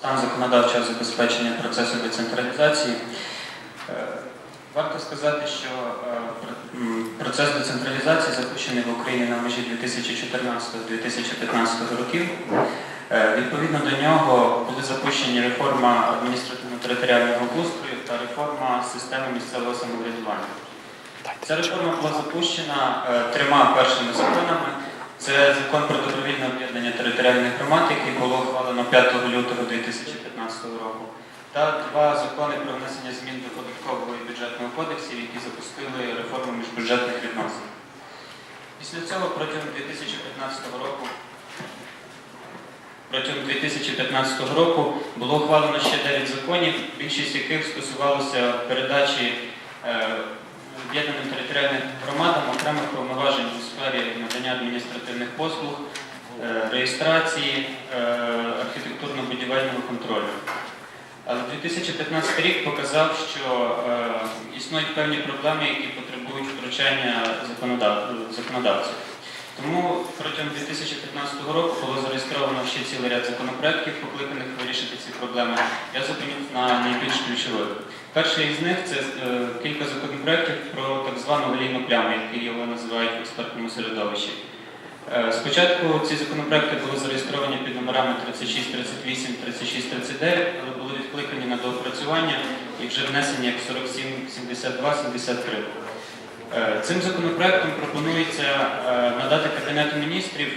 стан законодавчого забезпечення процесу децентралізації. Е, Варто сказати, що е, процес децентралізації запущений в Україні на межі 2014-2015 років. Е, Відповідно до нього були запущені реформа адміністративно-територіального устрою та реформа системи місцевого самоврядування. Ця реформа була запущена трьома першими законами. Це закон про добровільне об'єднання територіальних громад, який було ухвалено 5 лютого 2015 року, та два закони про внесення змін до податкового і бюджетного кодексів, які запустили реформу міжбюджетних відносин. Після цього протягом 2015 року Протягом 2015 року було ухвалено ще 9 законів, більшість яких стосувалося передачі е, об'єднаним територіальним громадам окремих повноважень у сфері надання адміністративних послуг, е, реєстрації, е, архітектурно-будівельного контролю. Але 2015 рік показав, що е, існують певні проблеми, які потребують втручання законодавців. Тому протягом 2015 року було зареєстровано ще цілий ряд законопроєктів, покликаних вирішити ці проблеми. Я зупинюсь на найбільш ключових. Перший із них це е, кілька законопроєктів про так звану олійну пляму, які його називають в експертному середовищі. Е, Спочатку ці законопроекти були зареєстровані під номерами 36, 38, 36, 39, але були відкликані на доопрацювання і вже внесені як 47, 72, 73. Е, Цим законопроектом пропонується е, надати Кабінету міністрів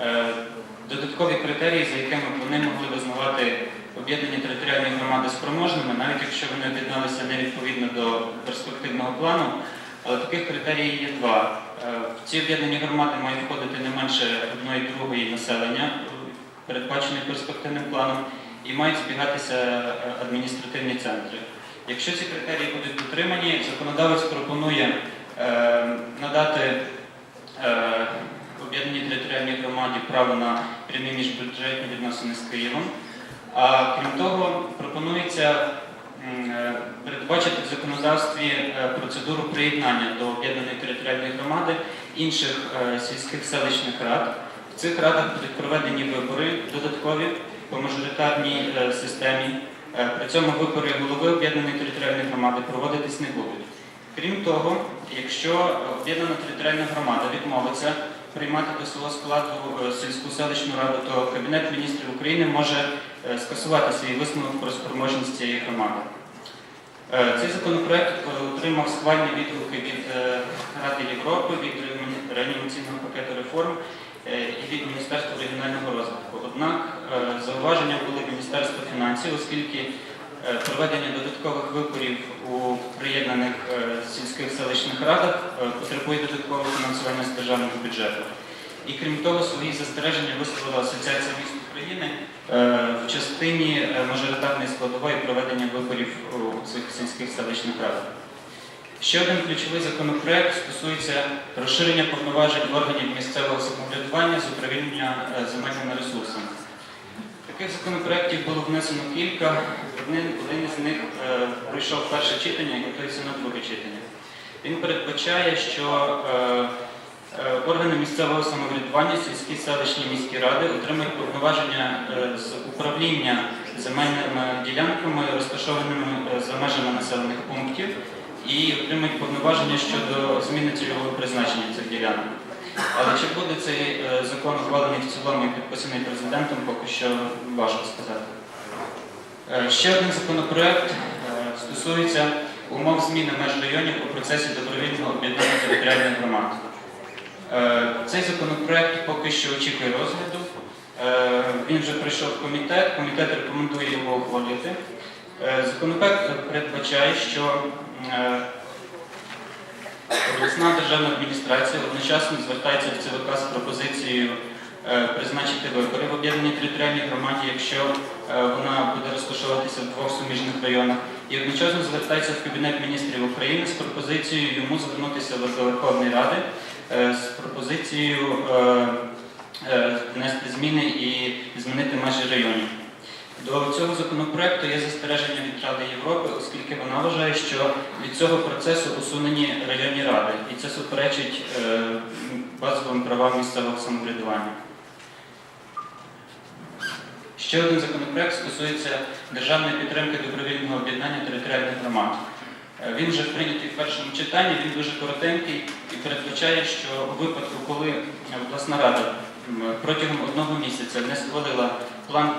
е, додаткові критерії, за якими вони могли визнавати об'єднані територіальні громади спроможними, навіть якщо вони об'єдналися не відповідно до перспективного плану. Але таких критеріїв є два. В ці об'єднані громади має входити не менше одної другої населення, передбачених перспективним планом, і мають збігатися адміністративні центри. Якщо ці критерії будуть дотримані, законодавець пропонує надати е, об'єднаній територіальній громаді право на прямі міжбюджетні відносини з Києвом. А крім того, пропонується е, передбачити в законодавстві е, процедуру приєднання до об'єднаної територіальної громади інших сільських селищних рад. В цих радах будуть проведені вибори додаткові по мажоритарній системі. При цьому вибори голови об'єднаної територіальної громади проводитись не будуть. Крім того, якщо об'єднана територіальна громада відмовиться приймати до свого складу е, сільську селищну раду, то Кабінет міністрів України може е, скасувати свій висновок про спроможність цієї громади. Е, Цей законопроект отримав схвальні відгуки від Ради Європи, від реанімаційного пакету реформ і від Міністерства регіонального розвитку. Однак зауваження були Міністерства фінансів, оскільки проведення додаткових виборів у приєднаних е, сільських селищних радах е, потребує додаткового фінансування з державного бюджету. І крім того, свої застереження висловила Асоціація міст України е, в частині е, мажоритарної складової проведення виборів у цих сільських селищних радах. Ще один ключовий законопроект стосується розширення повноважень органів місцевого самоврядування з управління е, земельними ресурсами. Таких законопроєктів було внесено кілька. Один, один із них е, пройшов перше читання і готується на друге читання. Він передбачає, що е, е, органи місцевого самоврядування, сільські селищні міські ради отримують повноваження е, з управління земельними ділянками, розташованими е, за межами населених пунктів, і отримують повноваження щодо зміни цільового призначення цих ділянок. Але чи буде цей е, закон ухвалений в цілому і підписаний президентом, поки що важко сказати. Е, Ще один законопроект е, стосується умов зміни меж районів у процесі добровільного об'єднання територіальних громад. Цей законопроект поки що очікує розгляду. Він вже прийшов в комітет, комітет рекомендує його ухвалити. Законопроект передбачає, що обласна державна адміністрація одночасно звертається в ЦВК з пропозицією е, призначити вибори в об'єднаній територіальній громаді, якщо е, вона буде розташовуватися в двох суміжних районах, і одночасно звертається в Кабінет міністрів України з пропозицією йому звернутися до Верховної Ради е, з пропозицією внести зміни і змінити межі районів. До цього законопроекту є застереження від Ради Європи, оскільки вона вважає, що від цього процесу усунені районні ради, і це суперечить е, базовим правам місцевого самоврядування. Ще один законопроект стосується державної підтримки добровільного об'єднання територіальних громад. Е, Він вже прийнятий в першому читанні, він дуже коротенький і передбачає, що у випадку, коли обласна рада протягом одного місяця не схвалила план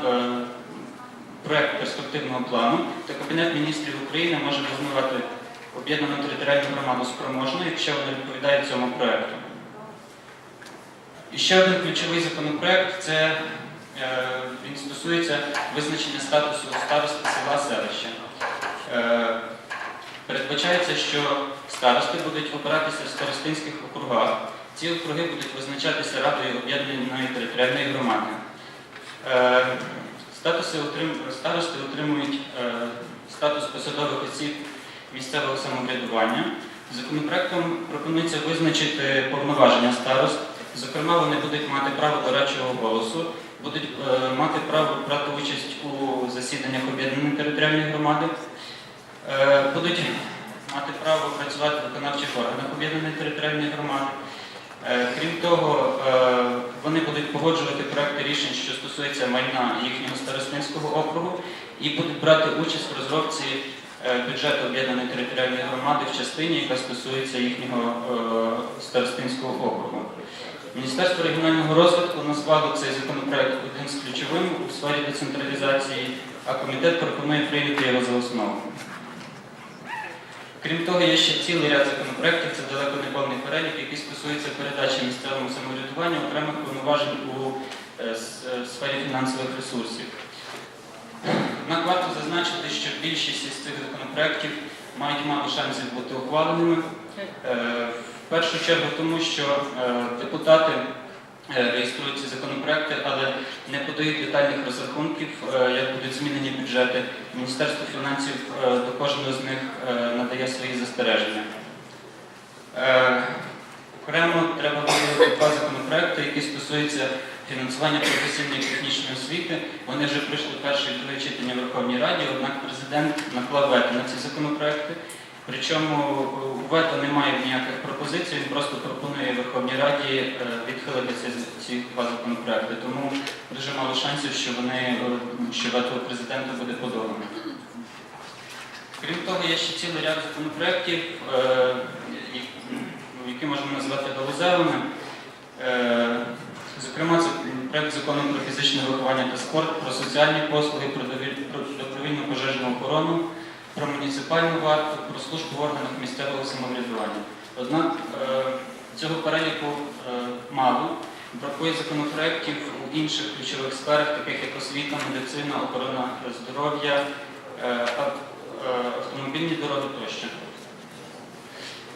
проект перспективного плану, то Кабінет міністрів України може визнавати об'єднану територіальну громаду спроможною, якщо вона відповідає цьому проекту. І ще один ключовий законопроект це е, він стосується визначення статусу старости села селища. Е, передбачається, що старости будуть обиратися в старостинських округах. Ці округи будуть визначатися Радою об'єднаної територіальної громади. Е, статуси отрим- старости отримують е, статус посадових осіб місцевого самоврядування. Законопроектом пропонується визначити повноваження старост. Зокрема, вони будуть мати право дорадчого голосу, будуть е, мати право брати участь у засіданнях об'єднаної територіальної громади, е, будуть мати право працювати в виконавчих органах об'єднаної територіальної громади. Е, Крім того, е, вони будуть погоджувати проекти рішень, що стосуються майна їхнього старостинського округу, і будуть брати участь в розробці е, бюджету об'єднаної територіальної громади в частині, яка стосується їхнього старостинського округу. Міністерство регіонального розвитку назвало цей законопроект один з ключовим у сфері децентралізації, а комітет пропонує прийняти його за основу. Крім того, є ще цілий ряд законопроєктів, це далеко не повний перелік, який стосується передачі місцевому самоврядуванню окремих повноважень у е, е, сфері фінансових ресурсів. Однак варто зазначити, що більшість із цих законопроєктів мають мало шансів бути ухваленими. Е, В першу чергу тому, що депутати реєструють ці законопроекти, але не подають детальних розрахунків, е, як будуть змінені бюджети. Міністерство фінансів е, до кожного з них е, надає свої застереження. Е, Окремо треба виділити два законопроекти, які стосуються фінансування професійної технічної освіти. Вони вже пройшли перше і друге читання в Верховній Раді, однак президент наклав вето на ці законопроекти. Причому у вето немає ніяких пропозицій, він просто пропонує Верховній Раді е, відхилити ці, два законопроекти. Тому дуже мало шансів, що вони е, що вето президента буде подолано. Крім того, є ще цілий ряд законопроєктів, е, які можна назвати галузевими. Зокрема, це проект закону про фізичне виховання та спорт, про соціальні послуги, про добровільну пожежну охорону, про муніципальну варту, про службу в органах місцевого самоврядування. Однак е, цього переліку е, мало. Бракує законопроєктів у інших ключових сферах, таких як освіта, медицина, охорона здоров'я, е, ав- автомобільні дороги тощо.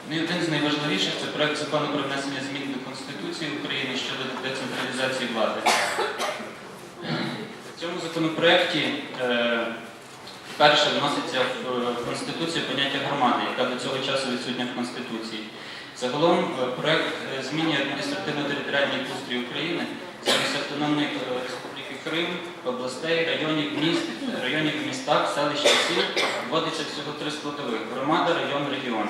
Ну і один з найважливіших це проект закону про внесення змін до Конституції України щодо децентралізації влади. В цьому законопроекті е, вперше вноситься в е, Конституцію поняття громади, яка до цього часу відсутня в Конституції. Загалом е, проект е, змінює адміністративно-територіальний устрій України замість автономної республіки Крим, областей, районів міст, районів містах, селищ сіл вводиться всього три складових громада, район, регіон.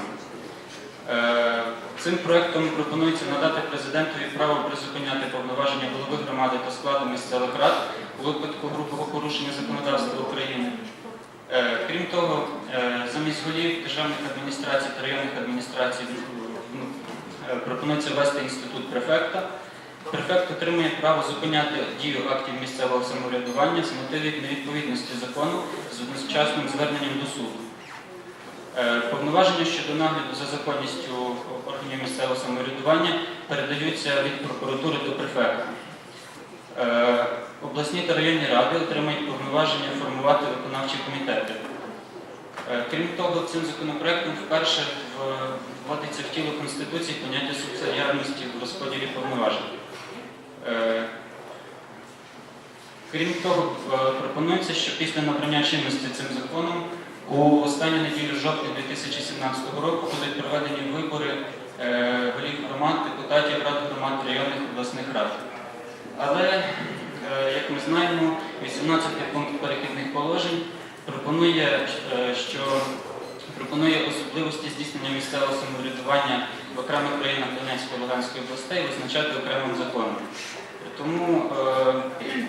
Цим проектом пропонується надати президентові право призупиняти повноваження голови громади та складу місцевих рад у випадку грубого порушення законодавства України. Е, Крім того, е, замість голів державних адміністрацій та районних адміністрацій ну, е, пропонується ввести інститут префекта. Префект отримує право зупиняти дію актів місцевого самоврядування з мотивів невідповідності закону з одночасним зверненням до суду. Повноваження щодо нагляду за законністю органів місцевого самоврядування передаються від прокуратури до префекта. Е, Обласні та районні ради отримають повноваження формувати виконавчі комітети. Е, Крім того, цим законопроектом вперше вводиться в тіло Конституції поняття субсидіарності в розподілі повноважень. Е, Крім того, пропонується, що після набрання чинності цим законом у останню неділю жовтня 2017 року будуть проведені вибори голів громад, депутатів рад громад районних обласних рад. Але, е, як ми знаємо, 18 пункт перехідних положень пропонує, е, що пропонує особливості здійснення місцевого самоврядування в окремих країнах Донецької та Луганської областей визначати окремим законом. Тому, е,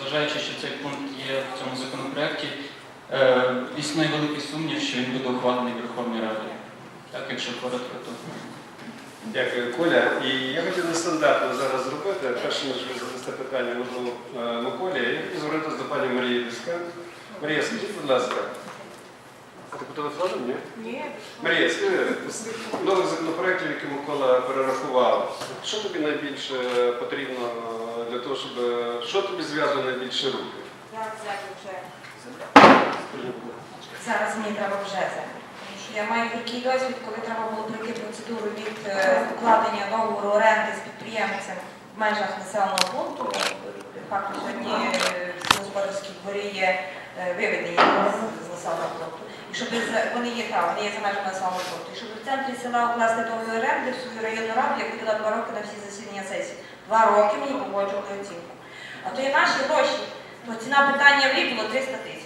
зважаючи, що цей пункт є в цьому законопроекті, існує великий сумнів, що він буде ухвалений Верховною Радою. Так, якщо коротко, то. Дякую, Коля. І я хотів нестандартно зараз зробити. Перше, ніж ви задасте питання можливо е, Миколі, я хотів звернутися до пані Марії Дискан. Марія, скажіть, будь ласка, а ти по телефону? Ні? Ні. Марія, скажи, з тих нових законопроєктів, які Микола перерахував, що тобі найбільше потрібно е, для того, щоб що тобі зв'язує найбільше руки? Зараз взяти вже. Зараз мені треба вже взяти. Я маю такий досвід, коли треба було пройти процедуру від е, укладення договору оренди з підприємцем в межах населеного пункту. Фактично сьогодні е, в господарській дворі є е, виведені з населеного пункту. І щоб вони є там, вони є за межами населеного пункту. І щоб в центрі села укласти договір оренди в свою районну раду, я ходила два роки на всі засідання сесії. Два роки мені погоджували оцінку. А то є наші гроші. То ціна питання в рік було 300 тисяч.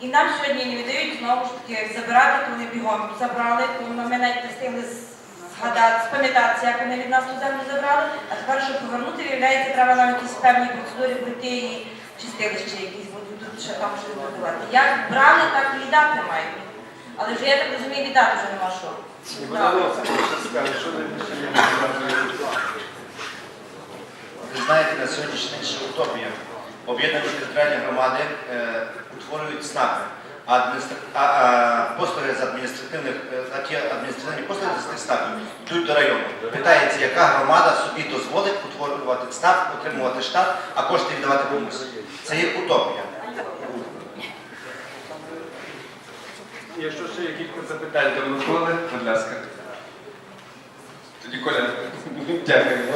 І нам сьогодні не віддають знову ж таки забирати, то вони бігом забрали, то ми навіть не встигли згадати, спам'ятатися, як вони від нас ту землю забрали. А тепер, щоб повернути, виявляється, треба нам якісь певні процедури пройти і чистилище якісь будуть тут ще там щось будувати. Як брали, так і віддати мають. Але вже я так розумію, віддати вже нема що. Ви знаєте, на сьогоднішній день ще утопія. Об'єднані територіальні громади е, утворюють СНАПи, а, адміністра- а, а послуги з адміністративних, е, а ті адміністративні послуги з цих СНАПів йдуть до району. Питається, яка громада собі дозволить утворювати СНАП, отримувати штат, а кошти віддавати комусь. Це є утопія. Якщо ще є кілька запитань до Миколи, будь ласка. Тоді Коля, дякуємо.